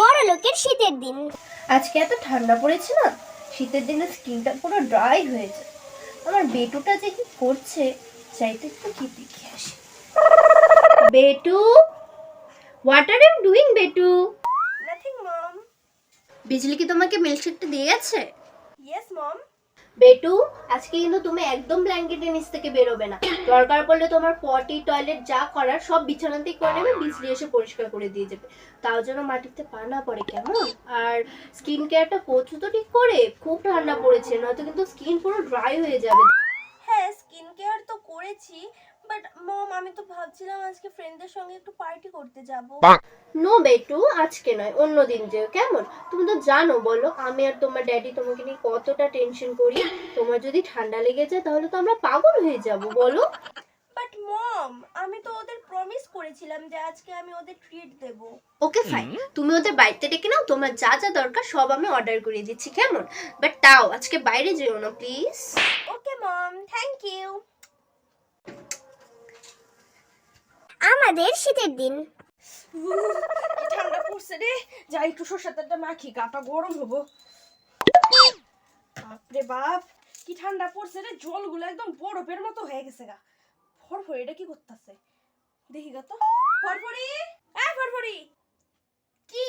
বড় লোকের শীতের দিন। আজকে এত ঠান্ডা পড়েছে না শীতের দিনে স্কিনটা পুরো ড্রাই হয়ে যায় আমার বেটুটা যে কি করছে চাইতে একটু কি দেখে আসি। Betu what are you doing Betu. Nothing mom Bijli কি তোমাকে মিল্কশেকটা দিয়ে গেছে? ইয়েস মম বেটু, আজকে কিন্তু তুমি একদম ব্ল্যাঙ্কেটের নিচ থেকে বেরোবে না। দরকার পড়লে তোমার পটি টয়লেট যা করার সব বিছানাতেই করে নেবে বিজলি এসে পরিষ্কার করে দিয়ে যাবে। তাও যেন মাটিতে পা না পড়ে কেমন? আর স্কিন কেয়ারটা করছ তো ঠিক করে? খুব ঠান্ডা পড়েছে, নয়তো কিন্তু স্কিন পুরো ড্রাই হয়ে যাবে। হ্যাঁ স্কিন কেয়ার তো করেছি বাট মম আমি তো ভাবছিলাম আজকে ফ্রেন্ডদের সঙ্গে একটু পার্টি করতে যাব। নো বেটু আজকে নয় অন্য দিন যেও কেমন? তুমি তো জানো বলো আমি আর তোমার ড্যাডি তোমাকে নিয়ে কতটা টেনশন করি। তোমার যদি ঠান্ডা লেগে যায় তাহলে তো আমরা পাগল হয়ে যাব বলো। বাট মম আমি তো ওদের প্রমিস করেছিলাম যে আজকে আমি ওদের ট্রিট দেব। ওকে ফাইন তুমি ওদের বাড়িতে ডেকে নাও তোমার যা যা দরকার সব আমি অর্ডার করে দিচ্ছি কেমন? বাট তাও আজকে বাইরে যেও না please okay mom thank you আমাদের শীতের দিন। কি ঠান্ডা পড়ছে রে? যাই একটু সরষের তেলটা মাখি গাটা গরম হব। বাপরে বাপ কি ঠান্ডা পড়ছে রে? জলগুলো একদম বরফের মতো হয়ে গেছে গা। ফরফরি এটা কি করতেছে? দেখি গা তো। ফরফরি? এই ফরফরি! কি?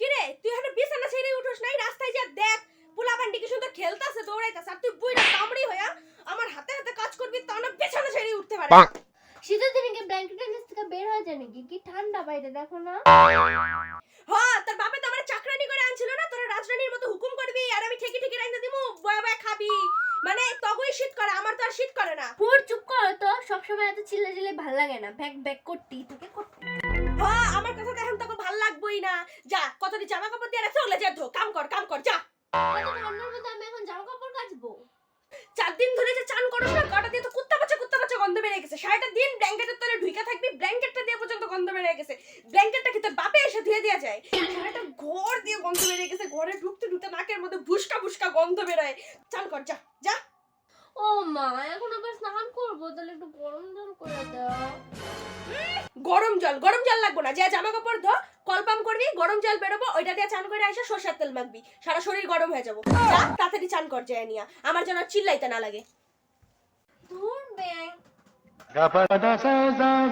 কি রে? তুই এখানে বিছানা ছেড়ে উঠোস নাই? রাস্তায় যা দেখ পোলা বান্ডি কি সুন্দর খেলতাছে দৌড়াইতাছে আর তুই বুইরা কামড়ি হইয়া আমার হাতে হাতে কাজ করবি তা না বিছানা ছেড়ে উঠতে পারে। ব্ল্যাঙ্কেটের নিচ থেকে বের হয়ে যায় নাকি? কি ঠান্ডা বাইরে দেখো না। হ্যাঁ তোর বাপে তো আমার চাকরানি করে আনছিল না? তোরা রাজরানীর মতো হুকুম করবি আর আমি ঠেকি ঠেকি রাইন্দা দিমু বয়া বয়া খাবি। মানে তগই শীত করে আমার তো আর শীত করে না। পুর চুপ করো তো। সবসময় এত চিল্লা চিল্লে ভালো লাগে না। ব্যাক ব্যাক করতেই থাকে করতে। হ্যাঁ আমার কথা তো এখন তোকে ভালো লাগবই না। যা কতটি জামা কাপড় দিয়ে রাখছে? ওগুলো যা ধো কাম কর কাম কর যা। আমি এখন জামা কাপড় কাচবো? চার দিন ধরে সারাটা দিন ব্ল্যাঙ্কেটের তলে ঢুইকা থাকবি ব্ল্যাঙ্কেটটা দিয়ে পর্যন্ত গন্ধ বেরিয়ে গেছে। ব্ল্যাঙ্কেটটা কি তোর বাপে এসে ধুয়ে দেওয়া যায়। সারাটা ঘর দিয়ে গন্ধ বেরিয়ে গেছে ঘরে ঢুকতে ঢুকতে নাকের মধ্যে ভুসকা ভুসকা গন্ধ বেরোয়। চান কর যা যা। ও মা এখন আবার স্নান করব তাহলে একটু গরম জল করে দাও। গরম জল গরম জল লাগবো না। যে জামা কাপড় ধো কলপাম করবি গরম জল বেরোবো ওইটা দিয়ে চান করে এসে সরষের তেল মাখবি। সারা শরীর গরম হয়ে যাব। যা তাড়াতাড়ি চান কর যায় নিয়া। আমার যেন চিল্লাইতে না লাগে। ধুর ব্যাং Sa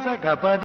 sa gapada